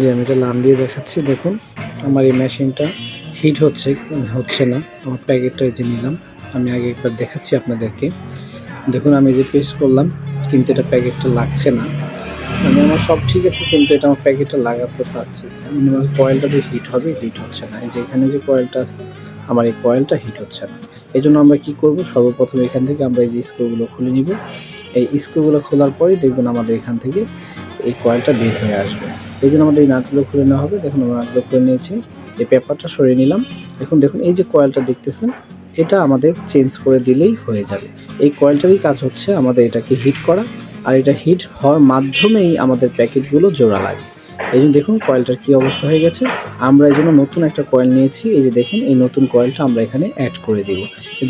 যে আমি এটা লাম দিয়ে দেখাচ্ছি, দেখুন, আমার এই মেশিনটা হিট হচ্ছে হচ্ছে না। আমার প্যাকেটটা যে নিলাম, আমি আগে একবার দেখাচ্ছি আপনাদেরকে। দেখুন, আমি যে পেস্ট করলাম, কিন্তু এটা প্যাকেটটা লাগছে না। মানে আমার সব ঠিক আছে, কিন্তু এটা আমার প্যাকেটটা লাগাতে পারছে মানে আমার কয়েলটা যে হিট হবে হিট হচ্ছে না। এই যে এখানে যে কয়েলটা আছে, আমার এই কয়েলটা হিট হচ্ছে না। এই জন্য আমরা কী করব? সর্বপ্রথম এখান থেকে আমরা এই যে স্ক্রুগুলো খুলে নিব। এই স্ক্রুগুলো খোলার পরেই দেখবেন আমাদের এখান থেকে এই কয়েলটা বের হয়ে আসবে। এই জন্য আমাদের এই নাটগুলো খুলে নেওয়া হবে। দেখুন, আমরা নাটগুলো খুলে নিয়েছি। এই পেপারটা সরিয়ে নিলাম। এখন দেখুন, এই যে কয়েলটা দেখতেছেন, এটা আমাদের চেঞ্জ করে দিলেই হয়ে যাবে। এই কয়েলটারই কাজ হচ্ছে আমাদের এটাকে হিট করা। আর এটা হিট হওয়ার মাধ্যমেই আমাদের প্যাকেটগুলো জোড়া লাগে। এই জন্য দেখুন কয়েলটার কী অবস্থা হয়ে গেছে। আমরা এই জন্য নতুন একটা কয়েল নিয়েছি। এই যে দেখুন, এই নতুন কয়েলটা আমরা এখানে অ্যাড করে দিব।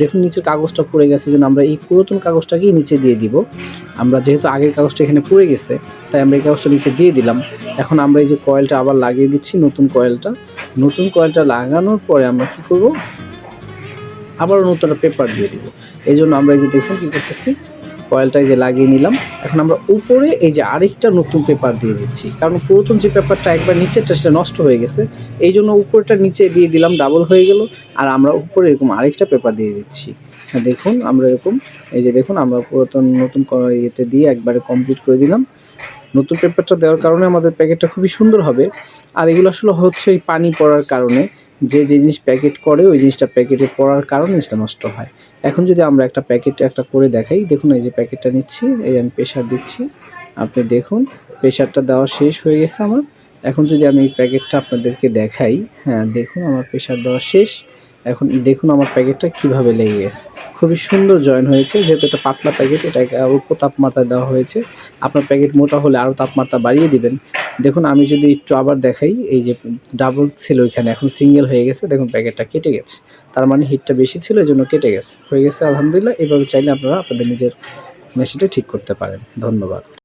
দেখুন, নিচের কাগজটা পড়ে গেছে জন্য আমরা এই পুরাতন কাগজটাকেই নিচে দিয়ে দিব। আমরা যেহেতু আগের কাগজটা এখানে পড়ে গেছে, তাই আমরা এই কাগজটা নিচে দিয়ে দিলাম। এখন আমরা এই যে কয়েলটা আবার লাগিয়ে দিচ্ছি, নতুন কয়েলটা নতুন কয়েলটা লাগানোর পরে আমরা কি করব? আবারও নতুন পেপার দিয়ে দিব। এই জন্য আমরা এই যে দেখুন, কী করতেছি? কয়েলটা যে লাগিয়ে নিলাম, এখন আমরা উপরে এই যে আরেকটা নতুন পেপার দিয়ে দিচ্ছি। কারণ প্রথম যে পেপারটা একবার নিচেরটা, সেটা নষ্ট হয়ে গেছে। এই জন্য উপরেটা নিচে দিয়ে দিলাম ডাবল হয়ে গেল। আর আমরা উপরে এরকম আরেকটা পেপার দিয়ে দিচ্ছি। হ্যাঁ দেখুন, আমরা এরকম, এই যে দেখুন, আমরা পুরাতন নতুন ইয়েতে দিয়ে একবারে কমপ্লিট করে দিলাম। নতুন পেপারটা দেওয়ার কারণে আমাদের প্যাকেটটা খুবই সুন্দর হবে। আর এগুলো আসলে হচ্ছে এই পানি পড়ার কারণে, যে যে জিনিস প্যাকেট করে, ওই জিনিসটা প্যাকেটে পড়ার কারণে জিনিসটা নষ্ট হয়। এখন যদি আমরা একটা প্যাকেট একটা করে দেখাই, দেখুন এই যে প্যাকেটটা নিচ্ছি, এই আমি প্রেশার দিচ্ছি, আপনি দেখুন প্রেশারটা দেওয়া শেষ হয়ে গেছে আমার। এখন যদি আমি এই প্যাকেটটা আপনাদেরকে দেখাই হ্যাঁ দেখুন আমার প্রেশার দেওয়া শেষ। এখন দেখুন আমার প্যাকেটটা কীভাবে লেগে গেছে। খুবই সুন্দর জয়েন হয়েছে, যেহেতু এটা পাতলা প্যাকেট এটাকে অল্প তাপমাত্রা দেওয়া হয়েছে। আপনার প্যাকেট মোটা হলে আরও তাপমাত্রা বাড়িয়ে দিবেন। দেখুন, আমি যদি একটু আবার দেখাই, এই যে ডাবল ছিল ওইখানে এখন সিঙ্গেল হয়ে গেছে, দেখুন প্যাকেটটা কেটে গেছে। তার মানে হিটটা বেশি ছিল, এই জন্য কেটে গেছে। হয়ে গেছে, আলহামদুলিল্লাহ। এভাবে চাইলে আপনারা আপনাদের নিজের মেশিনটা ঠিক করতে পারেন। ধন্যবাদ।